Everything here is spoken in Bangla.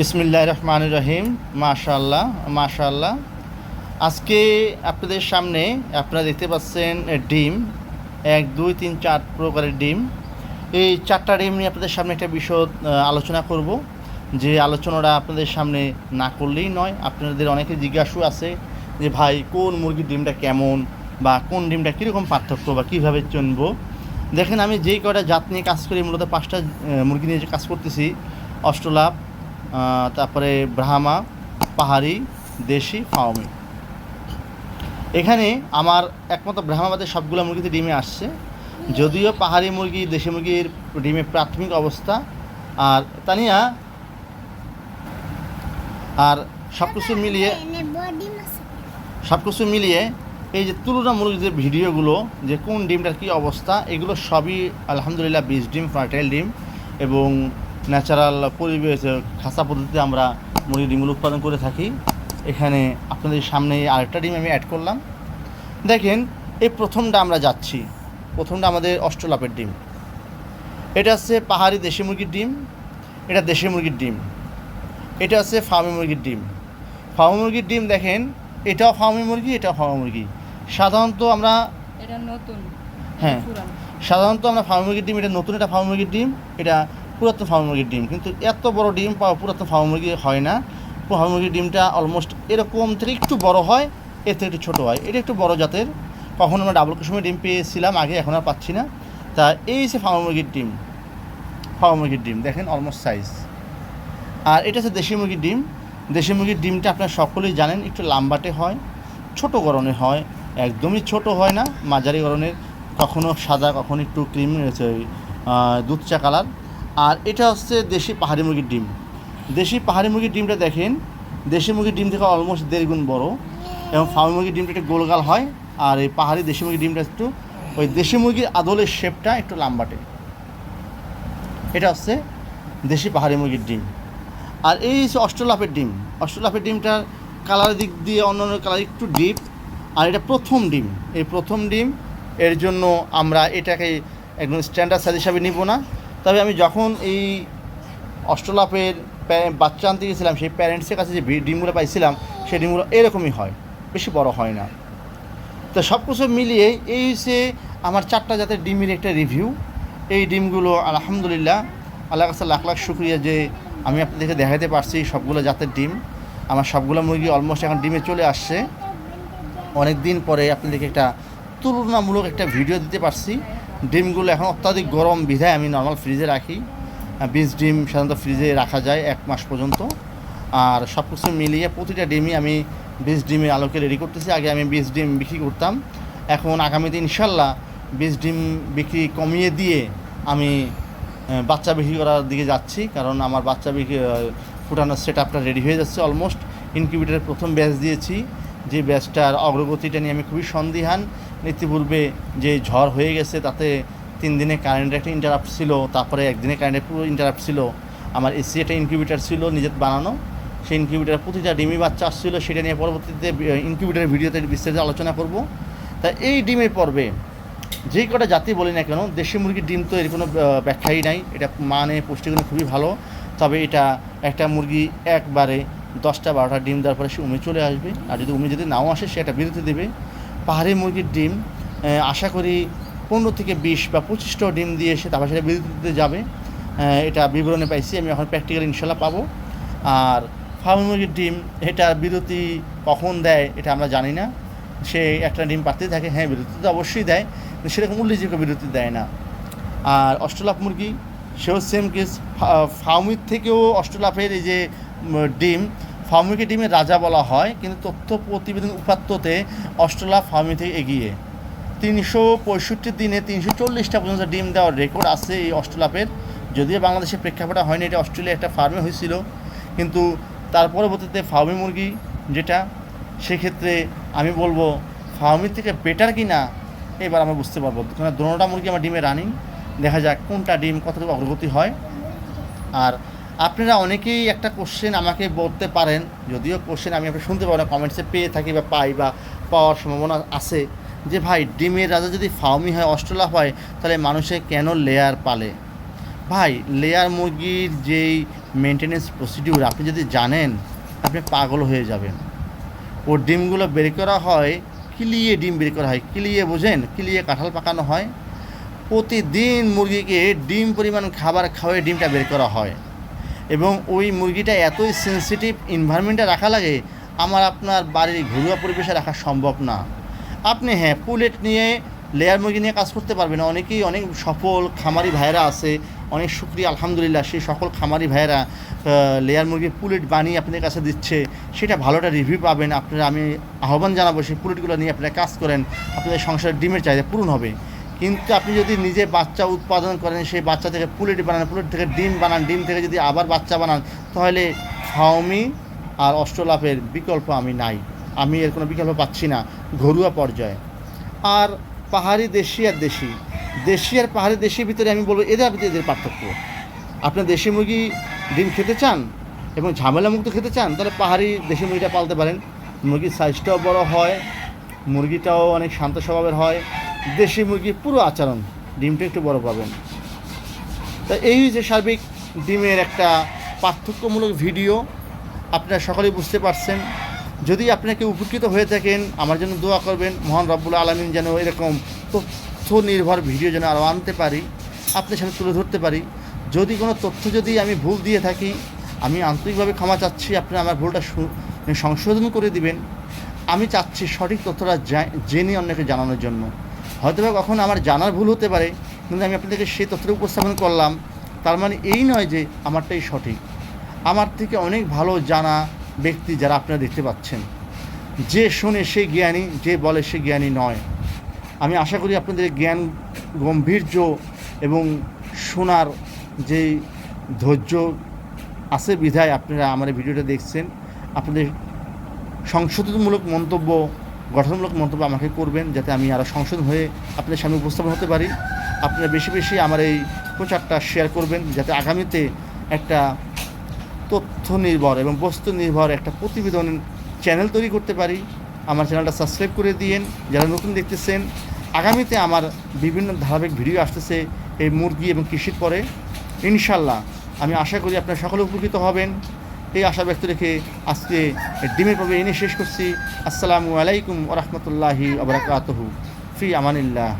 বিসমিল্লাহ রহমান রহিম মাশাল্লাহ মাশাল্লাহ আজকে আপনাদের সামনে আপনারা দেখতে পাচ্ছেন ডিম, এক, দুই, তিন, চার প্রকারের ডিম। এই চারটা ডিম নিয়ে আপনাদের সামনে একটা বিশদ আলোচনা করব। যে আলোচনাটা আপনাদের সামনে না করলেই নয়, আপনাদের অনেকে জিজ্ঞাসু আছে যে, ভাই, কোন মুরগির ডিমটা কেমন বা কোন ডিমটা কীরকম পার্থক্য বা কীভাবে চুনবো দেখেন, আমি যেই কয়টা জাত নিয়ে কাজ করি, মূলত পাঁচটা মুরগি নিয়ে কাজ করতেছি, অষ্টলাভ তারপরে ব্রাহ্মা, পাহাড়ি, দেশি, ফাওমি। এখানে আমার একমাত্র ব্রাহ্মাবাদের সবগুলো মুরগিতে ডিমে আসছে। যদিও পাহাড়ি মুরগি, দেশি মুরগির ডিমের প্রাথমিক অবস্থা। আর তানিয়া, আর সব কিছু মিলিয়ে সব কিছু মিলিয়ে এই যে তুলনামূলক যে ভিডিওগুলো, যে কোন ডিমটার কী অবস্থা, এগুলো সবই আলহামদুলিল্লাহ বীজ ডিম, ফার্টাইল ডিম এবং ন্যাচারাল পরিবেশ খাসা পদ্ধতিতে আমরা মুরগির ডিমগুলো উৎপাদন করে থাকি। এখানে আপনাদের সামনে আরেকটা ডিম আমি অ্যাড করলাম। দেখেন এই প্রথমটা আমরা যাচ্ছি। প্রথমটা আমাদের অষ্টলাপের ডিম। এটা হচ্ছে পাহাড়ি দেশি মুরগির ডিম এটা দেশি মুরগির ডিম। এটা হচ্ছে ফার্মি মুরগির ডিম। ফার্মি মুরগির ডিম দেখেন এটাও ফার্মি মুরগি এটাও ফার্মি মুরগি। সাধারণত আমরা এটা নতুন হ্যাঁ। সাধারণত আমরা ফার্মি মুরগির ডিম এটা নতুন এটা ফার্মি মুরগির ডিম এটা পুরাতন ফার্ম মুরগির ডিম, কিন্তু এত বড় ডিম পাওয়া পুরাতন ফার্ম মুরগি হয় না। ফার্ম মুরগির ডিমটা অলমোস্ট এরকম থেকে একটু বড় হয়, এর থেকে একটু ছোটো হয়। এটা একটু বড় জাতের। কখন আমরা ডাবল কুসুমের ডিম পেয়েছিলাম, আগে এখন আর পাচ্ছি না। তা এই যে ফার্মি মুরগির ডিম, ফার্মি মুরগির ডিম, দেখেন অলমোস্ট সাইজ আর এটা হচ্ছে দেশি মুরগির ডিম। দেশি মুরগির ডিমটা আপনারা সকলেই জানেন, একটু লাম্বাটে হয়, ছোট গরনের হয়, একদমই ছোট হয় না, মাঝারি গরনের কখনো সাদা, কখনো একটু ক্রিম দুধ চা কালার আর এটা হচ্ছে দেশি পাহাড়ি মুরগির ডিম। দেশি পাহাড়ি মুরগির ডিমটা দেখেন, দেশি মুরগির ডিম থেকে অলমোস্ট দেড় গুণ বড় এবং ফার্মি মুরগির ডিমটা একটু গোলগাল হয় আর এই পাহাড়ি দেশি মুরগির ডিমটা একটু, ওই দেশি মুরগির আদলের শেপটা একটু লাম্বাটে। এটা হচ্ছে দেশি পাহাড়ি মুরগির ডিম। আর এই হচ্ছে অষ্টলাফের ডিম। অষ্টলাফের ডিমটার কালার দিক দিয়ে অন্য অন্য কালার একটু ডিপ আর এটা প্রথম ডিম। এই প্রথম ডিম, এর জন্য আমরা এটাকে একদম স্ট্যান্ডার্ড সাইজ হিসাবে নিব না। তবে আমি যখন এই অষ্টলাপের বাচ্চা আনতে গেছিলাম, সেই প্যারেন্টসের কাছে যে ডিমগুলো পাইছিলাম, সেই ডিমগুলো এরকমই হয়, বেশি বড় হয় না। তো সব কিছু মিলিয়ে এই হচ্ছে আমার চারটা জাতের ডিমের একটা রিভিউ এই ডিমগুলো আলহামদুলিল্লাহ আল্লাহ কাছে লাখ লাখ শুক্রিয়া যে আমি আপনাদেরকে দেখাতে পারছি সবগুলো জাতের ডিম। আমার সবগুলো মুরগি অলমোস্ট এখন ডিমে চলে আসছে। অনেক দিন পরে আপনাদেরকে একটা তুলনামূলক একটা ভিডিও দিতে পারছি। ডিমগুলো এখন অত্যাধিক গরম বিধায় আমি নর্মাল ফ্রিজে রাখি। বীজ ডিম সাধারণত ফ্রিজে রাখা যায় এক মাস পর্যন্ত। আর সব কিছু মিলিয়ে প্রতিটা ডিমই আমি বীজ ডিমের আলোকে রেডি করতেছি। আগে আমি বীজ ডিম বিক্রি করতাম। এখন আগামীতে ইনশাল্লাহ বীজ ডিম বিক্রি কমিয়ে দিয়ে আমি বাচ্চা বিক্রি করার দিকে যাচ্ছি। কারণ আমার বাচ্চা বিক্রি ফুটানোর সেট আপটা রেডি হয়ে যাচ্ছে অলমোস্ট ইনকিউবেটারের প্রথম ব্যাচ দিয়েছি। যে ব্যাচটার অগ্রগতিটা নিয়ে আমি খুবই সন্দিহান। ইতিপূর্বে যে ঝড় হয়ে গেছে, তাতে তিন দিনে কারেন্টের একটা ইন্টারাপ্ট ছিল, তারপরে একদিনে কারেন্টের পুরো ইন্টারাপ্ট ছিল। আমার এসি একটা ইনকিউবেটার ছিল নিজের বানানো। সেই ইনকিউবেটার প্রতিটা ডিমি বাচ্চা আসছিল সেটা নিয়ে পরবর্তীতে ইনকিউবেটারের ভিডিওতে বিস্তারিত আলোচনা করব। তা এই ডিমের পর্বে যেই কটা জাতি বলি না কেন, দেশি মুরগির ডিম তো এর কোনো ব্যাখ্যাই নাই। এটা মানে পুষ্টিগুণ খুবই ভালো। তবে এটা একটা মুরগি একবারে দশটা, বারোটা ডিম দেওয়ার পরে সে উমে চলে আসবে। আর যদি উমে যদি নাও আসে, সে একটা বিরতি দেবে। পাহাড়ি মুরগির ডিম আশা করি পনেরো থেকে বিশ বা পঁচিশটা ডিম দিয়ে এসে তারপর সেটা বিরতিতে যাবে। এটা বিবরণে পাইছি, আমি এখন প্র্যাকটিক্যাল ইনশাল্লাহ পাবো। আর ফার্মি মুরগির ডিম, এটা বিরতি কখন দেয় এটা আমরা জানি না। সে একটা ডিম পারতেই থাকে হ্যাঁ বিরতি তো অবশ্যই দেয় সেরকম উল্লেখযোগ্য বিরতি দেয় না। আর অষ্টলাভ মুরগি, সেও সেম কেস ফার্মির থেকেও অষ্টলাভের এই যে ডিম ফার্মিকে ডিমের রাজা বলা হয়, কিন্তু তথ্য প্রতিবেদন উপাত্ততে অষ্টলাভ ফার্মি থেকে এগিয়ে। তিনশো পঁয়ষট্টি দিনে তিনশো চল্লিশটা পর্যন্ত ডিম দেওয়ার রেকর্ড আছে এই অস্ট্রেলাপের যদিও বাংলাদেশের প্রেক্ষাপটে হয়নি, এটা অস্ট্রেলিয়া একটা ফার্মে হয়েছিল। কিন্তু তার পরবর্তীতে ফার্মি মুরগি যেটা, সেক্ষেত্রে আমি বলব ফার্মির থেকে বেটার কি না এবার আমরা বুঝতে পারব। কারণ দোনোটা মুরগি আমার ডিমে রানিং দেখা যাক কোনটা ডিম কতটুকু অগ্রগতি হয়। আর আপনারা অনেকেই একটা কোশ্চেন আমাকে বলতে পারেন, যদিও কোশ্চেন আমি আপনি শুনতে পারেন কমেন্টসে পেয়ে থাকি বা পাই বা পাওয়ার সম্ভাবনা আছে, যে ভাই, ডিমের রাজা যদি ফার্মি হয়, অস্ট্রেলিয়া হয়, তাহলে মানুষে কেন লেয়ার পালে? ভাই লেয়ার মুরগির যেই মেনটেনেন্স প্রসিডিউর আপনি যদি জানেন, আপনি পাগল হয়ে যাবেন। ওর ডিমগুলো বের করা হয়, কিলিয়ে ডিম বের করা হয়, কিলিয়ে বোঝেন, কিলিয়ে কাঁঠাল পাকানো হয়। প্রতিদিন মুরগিকে ডিম পরিমাণ খাবার খাওয়াই ডিমটা বের করা হয়। এবং ওই মুরগিটা এতই সেন্সিটিভ এনভায়রনমেন্টে রাখা লাগে আমার আপনার বাড়ির ঘরোয়া পরিবেশে রাখা সম্ভব না। আপনি হ্যাঁ পুলেট নিয়ে লেয়ার মুরগি নিয়ে কাজ করতে পারবেন। অনেকেই অনেক সফল খামারি ভাইয়েরা আছে অনেক শুক্রিয়া আলহামদুলিল্লাহ সেই সকল খামারি ভাইয়েরা আহ, লেয়ার মুরগি পুলেট বানিয়ে আপনাদের কাছে দিচ্ছে। সেটা ভালোটা রিভিউ পাবেন। আপনারা আমি আহ্বান জানাব সেই পুলেটগুলো নিয়ে আপনারা কাজ করেন। আপনাদের সংসারের ডিমের চাহিদা পূরণ হবে। কিন্তু আপনি যদি নিজে বাচ্চা উৎপাদন করেন, সেই বাচ্চা থেকে পুলেট বানান, পুলেট থেকে ডিম বানান, ডিম থেকে যদি আবার বাচ্চা বানান, তাহলে ফাউমি আর অষ্টলাভের বিকল্প আমি নাই। আমি এর কোনো বিকল্প পাচ্ছি না, ঘরোয়া পর্যায়ে। আর পাহাড়ি দেশি আর দেশি। দেশি আর পাহাড়ি দেশির ভিতরে আমি বলব, এদের আপনি এদের পার্থক্য। আপনি দেশি মুরগি, ডিম খেতে চান এবং ঝামেলা মুক্ত খেতে চান, তাহলে পাহাড়ি দেশি মুরগিটা পালতে পারেন। মুরগির সাইজটাও বড় হয়, মুরগিটাও অনেক শান্ত স্বভাবের হয়। দেশি মুরগির পুরো আচরণ, ডিমটা একটু বড় পাবেন। তা এই যে সার্বিক ডিমের একটা পার্থক্যমূলক ভিডিও, আপনারা সকলেই বুঝতে পারছেন। যদি আপনাকে উপকৃত হয়ে থাকেন, আমার জন্য দোয়া করবেন, মহান রব্বুল আলমিন যেন এরকম তথ্য নির্ভর ভিডিও যেন আরও আনতে পারি আপনার সামনে তুলে ধরতে পারি। যদি কোনো তথ্য যদি আমি ভুল দিয়ে থাকি, আমি আন্তরিকভাবে ক্ষমা চাচ্ছি আপনি আমার ভুলটা সংশোধন করে দিবেন। আমি চাচ্ছি সঠিক তথ্যটা জেনে অন্যকে জানানোর জন্য। হয়তো বা কখনো আমার জানার ভুল হতে পারে, কিন্তু আমি আপনাদেরকে সেই তথ্যটা উপস্থাপন করলাম। তার মানে এই নয় যে আমারটাই সঠিক। আমার থেকে অনেক ভালো জানা ব্যক্তি যারা আপনারা দেখতে পাচ্ছেন, যে শোনে সে জ্ঞানী, যে বলে সে জ্ঞানী নয়। আমি আশা করি আপনাদের জ্ঞান গম্ভীর্য এবং শোনার যে ধৈর্য আছে বিধায় আপনারা আমার ভিডিওটা দেখছেন। আপনাদের সংশোধনমূলক মন্তব্য গঠনমূলক মন্তব্য আমাকে করবেন যাতে আমি আরও সংশোধন হয়ে আপনাদের সামনে উপস্থাপন হতে পারি। আপনারা বেশি বেশি আমার এই প্রচারটা শেয়ার করবেন যাতে আগামীতে একটা তথ্য নির্ভর এবং বস্তু নির্ভর একটা প্রতিবেদন চ্যানেল তৈরি করতে পারি। আমার চ্যানেলটা সাবস্ক্রাইব করে দিয়েন। যারা নতুন দেখতেছেন, আগামীতে আমার বিভিন্ন ধারাবাহিক ভিডিও আসতেছে এই মুরগি এবং কৃষির পরে। ইনশাল্লাহ আমি আশা করি আপনারা সকলে উপকৃত হবেন। এই আশা ব্যক্ত রেখে আজকে ডিমের পর্বে এনে শেষ করছি। আসসালামু আলাইকুম ওরহমতুল্লাহি আবরাকাতহু ফি আমানিল্লাহ।